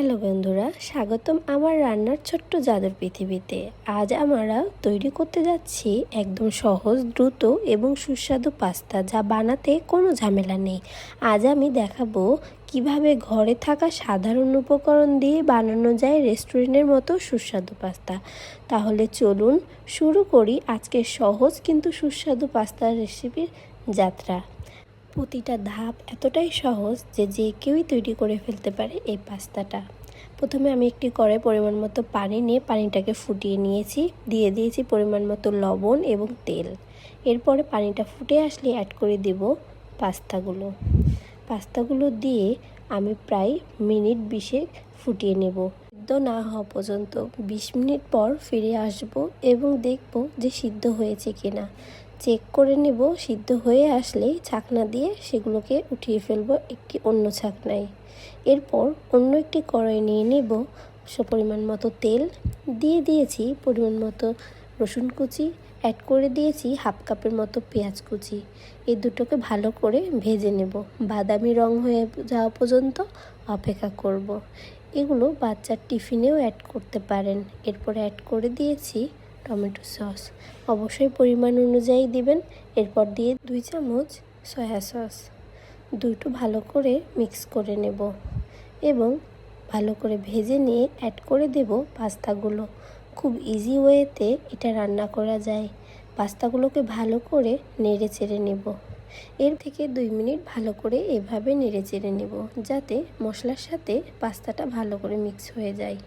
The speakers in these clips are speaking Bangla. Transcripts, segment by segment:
হ্যালো বন্ধুরা, স্বাগতম আমার রান্নার ছোট্ট জাদুর পৃথিবীতে। আজ আমরা তৈরি করতে যাচ্ছি একদম সহজ, দ্রুত এবং সুস্বাদু পাস্তা যা বানাতে কোনো ঝামেলা নেই। আজ আমি দেখাবো কীভাবে ঘরে থাকা সাধারণ উপকরণ দিয়ে বানানো যায় রেস্টুরেন্টের মতো সুস্বাদু পাস্তা। তাহলে চলুন শুরু করি আজকের সহজ কিন্তু সুস্বাদু পাস্তার রেসিপির যাত্রা। প্রতিটা ধাপ এতটাই সহজ যে যে কেউই তৈরি করে ফেলতে পারে এই পাস্তাটা। প্রথমে আমি একটি করে পরিমাণ মতো পানি নিয়ে পানিটাকে ফুটিয়ে নিয়েছি, দিয়ে দিয়েছি পরিমাণ মতো লবণ এবং তেল। এরপরে পানিটা ফুটে আসলে অ্যাড করে দেব পাস্তাগুলো। পাস্তাগুলো দিয়ে আমি প্রায় মিনিট বিশেক ফুটিয়ে নেব। সিদ্ধ না হওয়া পর্যন্ত বিশ মিনিট পর ফিরে আসব এবং দেখব যে সিদ্ধ হয়েছে কিনা। চেক করে নেব, সিদ্ধ হয়ে আসলেই ছাকনা দিয়ে সেগুলোকে উঠিয়ে ফেলব একটি অন্য ছাকনায় এরপর অন্য একটি কড়াই নিয়ে নেব পরিমাণ মতো তেল। দিয়ে দিয়েছি পরিমাণ মতো রসুন কুচি। অ্যাড করে দিয়েছি হাফ কাপের মতো পেঁয়াজ কুচি। এই দুটোকে ভালো করে ভেজে নেব। বাদামি রং হয়ে যাওয়া পর্যন্ত অপেক্ষা করব। এগুলো বাচ্চার টিফিনেও অ্যাড করতে পারেন। এরপর অ্যাড করে দিয়েছি টমেটো সস। অবশ্যই পরিমাণ অনুযায়ী দিবেন, এরপর দিয়ে দুই চামচ সয়া সস। দুটো ভালো করে মিক্স করে নেব এবং ভালো করে ভেজে নিয়ে অ্যাড করে দেব পাস্তাগুলো। খুব ইজি ওয়েতে এটা রান্না করা যায়। পাস্তাগুলোকে ভালো করে নেড়ে চেড়ে নেব। এর থেকে দুই মিনিট ভালো করে এভাবে নেড়ে চেড়ে নেব, যাতে মশলার সাথে পাস্তাটা ভালো করে মিক্স হয়ে যায়।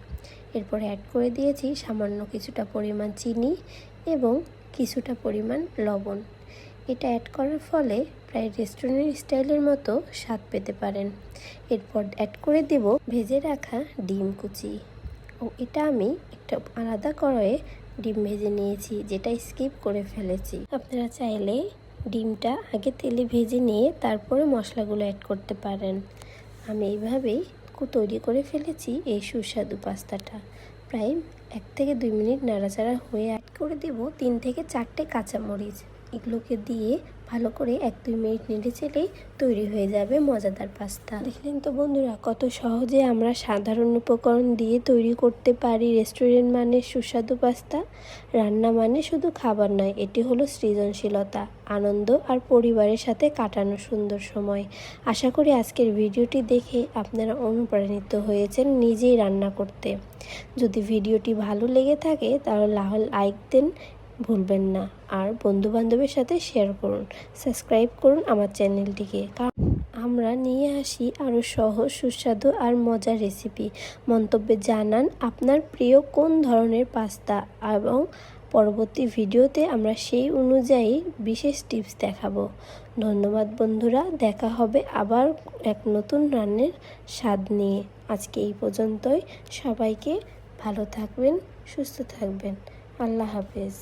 এরপর অ্যাড করে দিয়েছি সামান্য কিছুটা পরিমাণ চিনি এবং কিছুটা পরিমাণ লবণ। এটা অ্যাড করার ফলে প্রায় রেস্টুরেন্ট স্টাইলের মতো স্বাদ পেতে পারেন। এরপর অ্যাড করে দেব ভেজে রাখা ডিম কুচি। ও এটা আমি একটা আলাদা কড়াইয়ে ডিম ভেজে নিয়েছি, যেটা স্কিপ করে ফেলেছি। আপনারা চাইলে ডিমটা আগে তেলে ভেজে নিয়ে তারপরে মশলাগুলো অ্যাড করতে পারেন। আমি এইভাবেই তৈরি করে ফেলেছি এই সুস্বাদু পাস্তাটা। প্রায় এক থেকে দুই মিনিট নাড়াচাড়া হয়ে অ্যাড করে দেব তিন থেকে চারটে কাঁচামরিচ। এগুলোকে দিয়ে ভালো করে এক দুই মিনিট নেড়ে চেলেই তৈরি হয়ে যাবে মজাদার পাস্তা। দেখলেন তো বন্ধুরা, কত সহজে আমরা সাধারণ উপকরণ দিয়ে তৈরি করতে পারি রেস্টুরেন্ট মানে সুস্বাদু পাস্তা, রান্না মানে শুধু খাবার নয়, এটি হলো সৃজনশীলতা, আনন্দ আর পরিবারের সাথে কাটানো সুন্দর সময়। আশা করি আজকের ভিডিওটি দেখে আপনারা অনুপ্রাণিত হয়েছেন নিজেই রান্না করতে। যদি ভিডিওটি ভালো লেগে থাকে তাহলে লাহল লাইক দেন ভুলবেন না। আর বন্ধু বান্ধবের সাথে শেয়ার করুন। সাবস্ক্রাইব করুন আমার চ্যানেলটিকে কারণ আমরা নিয়ে আসি আরও সহজ, সুস্বাদু আর মজার রেসিপি মন্তব্যে জানান আপনার প্রিয় কোন ধরনের পাস্তা এবং পরবর্তী ভিডিওতে আমরা সেই অনুযায়ী বিশেষ টিপস দেখাবো। ধন্যবাদ বন্ধুরা, দেখা হবে আবার এক নতুন রান্নার স্বাদ নিয়ে। আজকে এই পর্যন্তই। সবাইকে ভালো থাকবেন, সুস্থ থাকবেন। আল্লাহ হাফেজ।